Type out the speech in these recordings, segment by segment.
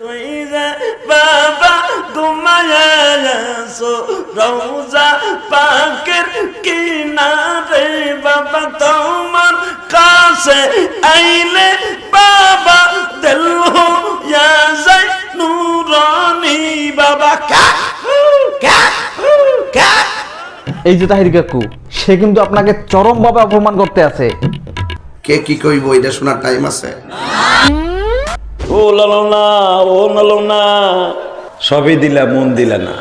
তুই রে বাবা ঘুমায়া আছো রোজা পাকের কিনারে বাবা তোমার কাছে আইলে বাবা দিল হইয়া যায় নুরানি বাবা কা কা কা। এই যে তাহির কাকু সে কিন্তু আপনাকে চরমভাবে অপমান করতে আছে। কে কি কইব এটা শোনার টাইম আছে। ও লালো না ও লালো না সবই দিলা মন দিলা না।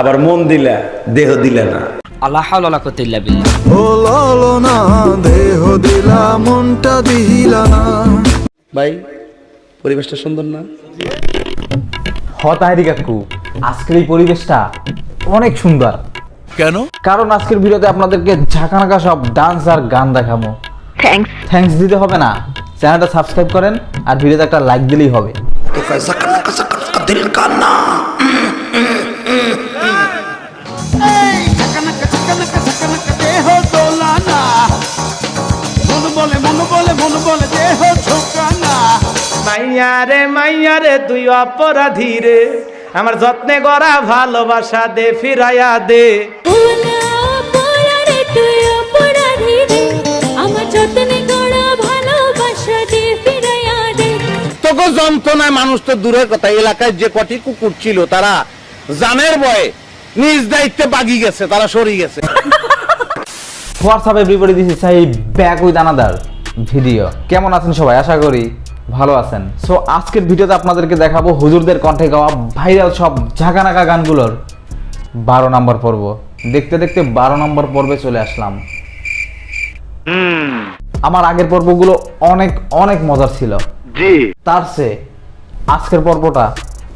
আবার মন দিলা দেহ দিলা না। আল্লাহ হাওলা ওয়ালা কুওয়াতা ইল্লা বিল্লাহ। ও দেহ দিলা মনটা দিলা না। ভাই পরিবেশটা সুন্দর না? হ তাহিরি কাকু আজকের এই পরিবেশটা অনেক সুন্দর। কেন? কারণ আজকের ভিডিওতে আপনাদেরকে ঝাঁকানাকা সব ডান্স আর গান দেখাবো। থ্যাঙ্কস থ্যাঙ্কস দিতে হবে না। চ্যানেলটা সাবস্ক্রাইব করেন আর ভিডিওতে একটা লাইক দিলেই হবে। মাইয়া রে মাইয়া রে তুই অপরাধী রে। আমার যত্নে গড়া ভালোবাসা দে ফিরাইয়া দে। যন্ত্রণায় মানুষ তো দূরের কথা এলাকায় যে কটি কুকুর ছিল তারা জানের ভয়ে নিজ দায়িত্বে বাগি গেছে তারা সরি গেছে। What's up everybody this is Sai back with another video কেমন আছেন সবাই? আশা করি ভালো আছেন। সো আজকের ভিডিওতে আপনাদেরকে দেখাবো হুজুরদের কণ্ঠে গাওয়া ভাইরাল সব ঝাঁকানাকা গানগুলোর বারো নম্বর পর্ব। দেখতে দেখতে বারো নম্বর পর্বে চলে আসলাম। আমার আগের পর্বগুলো অনেক অনেক মজার ছিল। তার চেয়ে আজকের পর্বটা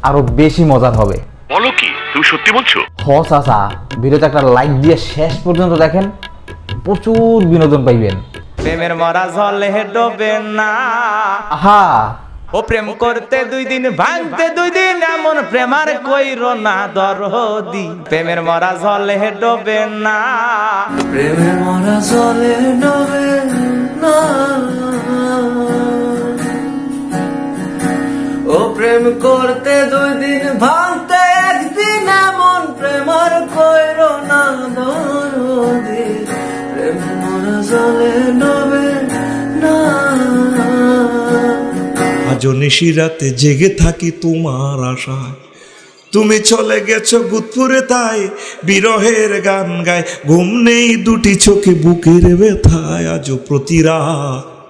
আরও বেশি মজার হবে। বলো কি তুমি সত্যি বলছো? হ চাচা ভিডিওতে একটা লাইক দিয়ে শেষ পর্যন্ত দেখেন প্রচুর বিনোদন পাইবেন। প্রেমের মরা জলে ডোবে না। আহা। ও প্রেম করতে দুই দিন ভাঙতে দুই দিন এমন প্রেমার কইর না দরদি। প্রেমের মরা জলে ডোবে না। ও প্রেম করতে দুই দিন ভাঙতে একদিন এমন প্রেমার কইর না দরদি। প্রেম মরা জলে ডবে না। আজ নিশিরাতে জেগে থাকি তোমার আশায়। তুমি চলে গেছো গুদপুরে তাই বিরহের গান গায়। ঘুম নেই দুটি চোখে বুকের ব্যথায় আজ প্রতি রাত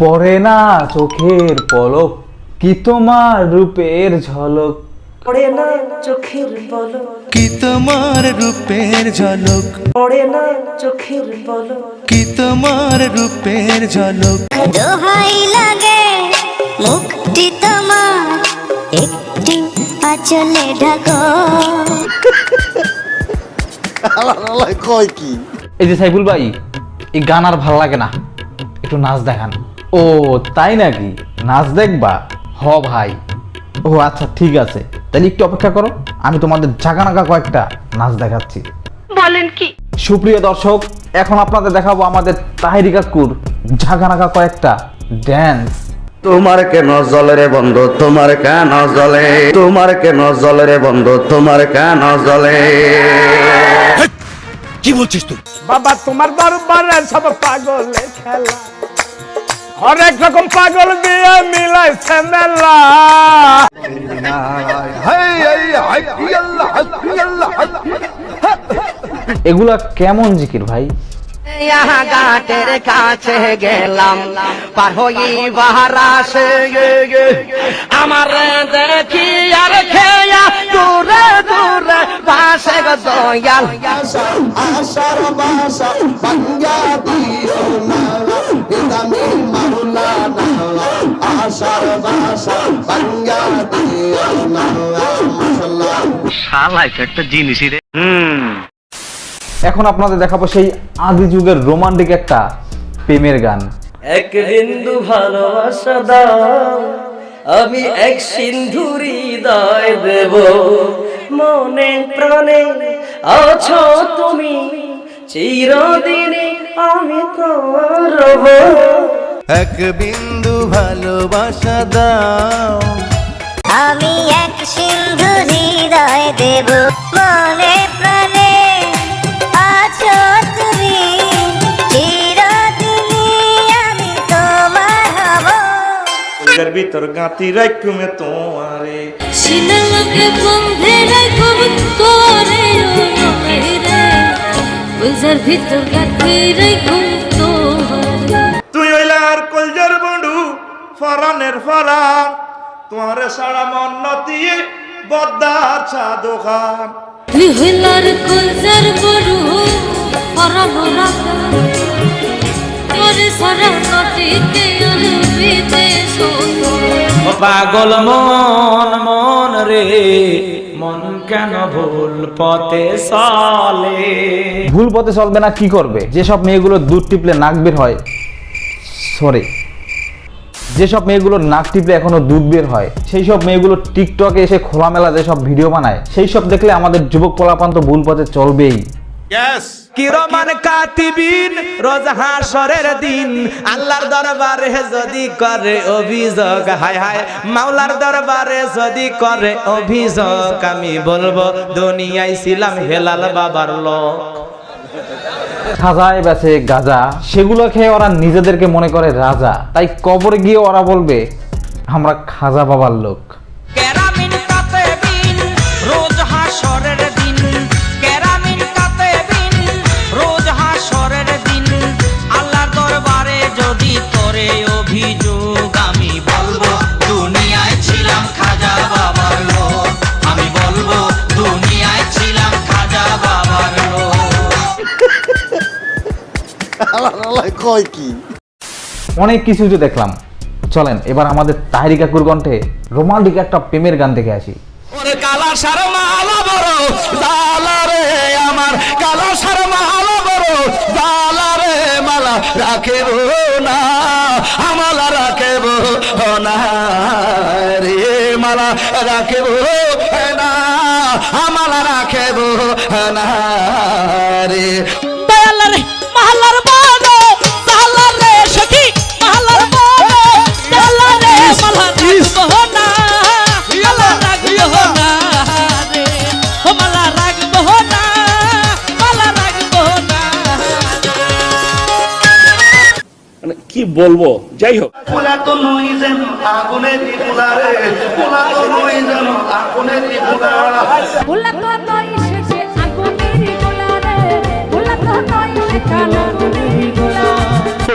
পরে না চোখের পলক কি তোমার রূপের ঝলক? পড়ে না চোখের বলো কি তোমার রূপের ঝলক? পড়ে না চোখের বলো কি তোমার রূপের ঝলক? দোহাই লাগে মুক্তি তোমার একটি আচলে ঢাকো। কয় কি? এই যে সাইফুল ভাই এই গান আর ভালো লাগে না। একটু নাচ দেখান। ও তাই নাকি? নাচ দেখবা? হ ভাই। ও আচ্ছা ঠিক আছে। তাহলে একটু অপেক্ষা করো আমি তোমাদের ঝাঁকানাকা কয়েকটা নাচ দেখাচ্ছি। বলেন কি? সুপ্রিয় দর্শক এখন আপনাদের দেখাবো আমাদের তাহিরি কাকুর ঝাঁকানাকা কয়েকটা ড্যান্স তোমার কেন জলে রে বন্ধু তোমার কেন জলে? তোমার কেন জলে রে বন্ধু তোমার কেন জলে? কি বলছিস তুই? বাবা তোমার দরবারে সব পাগলে খেলা। হরেক রকম পাগল দিয়ে মিলাইছে মেলা। এগুলা কেমন জিকির ভাই? ঘাটের কাছে গেলাম পার হই বাহারাসে আমার দেখি আর খেয়া? দূরে দূরে পাশে গো দয়াল। আশার বাসা পাঞ্জাবি না নিদামি মাওলানা আশার বাসা ভাঙ্গা দিয়া মাশাল্লাহ শালা এটা একটা জিনিসই রে। এখন আপনাদের দেখাবো সেই আদি যুগের রোমান্টিক একটা প্রেমের গান। এক বিন্দু ভালোবাসা দাও আমি এক সিন্ধুরি হৃদয় দেব। মনে প্রাণে আছো তুমি চিরদিনে আমি তোমার রব। এক বিন্দু ভালোবাসা দাও। আমি এক সিন্ধু হৃদয় দেব মনে প্রাণে। আছো তুমি চিরদিনই আমি তোমার হব। ভিতর গাঁতি রাখুমে তোমারে। শিলাকে বন্ধে রাখব তোরে রে। ভিতর রাখব তোরে ফরানের ফরান তোমারে সারা মন নতিয়ে বদ্দার চা দোকান তুই হইলার কলজার বড়ু পরম রাখা তোরে সারা নটিতে ও পাগল মন মন রে মন কেন ভুল পথে চলে? ভুল পথে চলবে না কি করবে? যেসব মেয়েগুলো দুধ টিপলে নাক বের হয় সরি। যেসব মেয়েগুলোর নাক টিপলে এখনও দুধ বের হয় সেই সব মেয়েগুলো টিকটকে এসে খোলামেলা যেসব ভিডিও বানায় সেই সব দেখলে আমাদের যুবক পোলাপান তো ভুল পথে চলবেই। কিরমান কাতিবিন রোজ হাসরের দিন আল্লাহর দরবারে যদি করে অভিযোগ হায় হায় মাওলার দরবারে যদি করে অভিযোগ আমি বলব দুনিয়ায় ছিলাম হেলাল বাবার লোক। সাজায় বেছে গাজা, সেগুলো খেয়ে ওরা নিজেদেরকে মনে করে রাজা। তাই কবরে গিয়ে ওরা বলবে, আমরা খাজা বাবার লোক। কয় কি? অনেক কিছু তো দেখলাম। চলেন এবার আমাদের তাহিরি কাকুর কণ্ঠে রোমান্টিক একটা প্রেমের গান দেখে আসি। ওরে কালা সার মালা বড় জালা রে আমার। কালা সার মালা বড় জালা রে মালা রাখে না আমালা রাখে না রে মালা রাখে না আমালা রাখে না রে। সেখানে বলব? যাই হোক।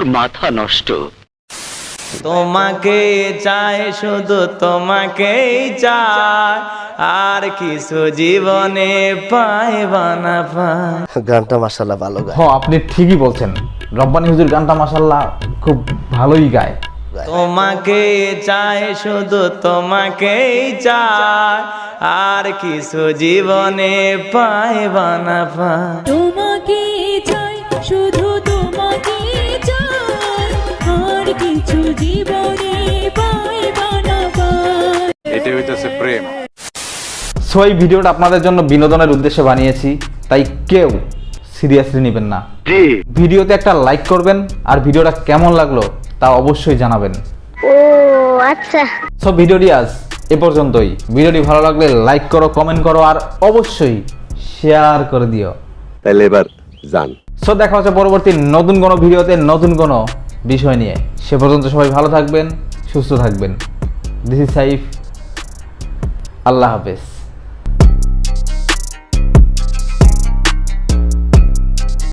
মাথা নষ্ট। তোমাকে চায় শুধু তোমাকেই চায় আর কিছু জীবনে পায় বানা পায় গানটা মাসাল্লাহ ভালো গায়। হ আপনি ঠিকই বলছেন। রব্বানি হুজুর গানটা মাসাল্লাহ খুব ভালোই গায়। তোমাকে চায় শুধু তোমাকেই চায় আর কিছু জীবনে পায় বানা পায় তোমাকে চাই শুধু পাই সো এই ভিডিওটা আপনাদের জন্য বিনোদনের উদ্দেশ্যে বানিয়েছি তাই কেউ সিরিয়াসলি নেবেন না। ভিডিওতে একটা লাইক করবেন আর ভিডিওটা কেমন লাগল তা অবশ্যই জানাবেন। ও আচ্ছা। সো ভিডিওটি আজ এ পর্যন্তই। ভিডিওটি ভালো লাগলে লাইক করো কমেন্ট করো আর অবশ্যই শেয়ার করে দিও। তাহলে এবার যান। সো দেখা হচ্ছে পরবর্তী নতুন কোনো ভিডিওতে নতুন কোনো বিষয় নিয়ে। সে পর্যন্ত সবাই ভালো থাকবেন সুস্থ থাকবেন। দিস ইজ সাইফ আল্লাহ হাফেজ।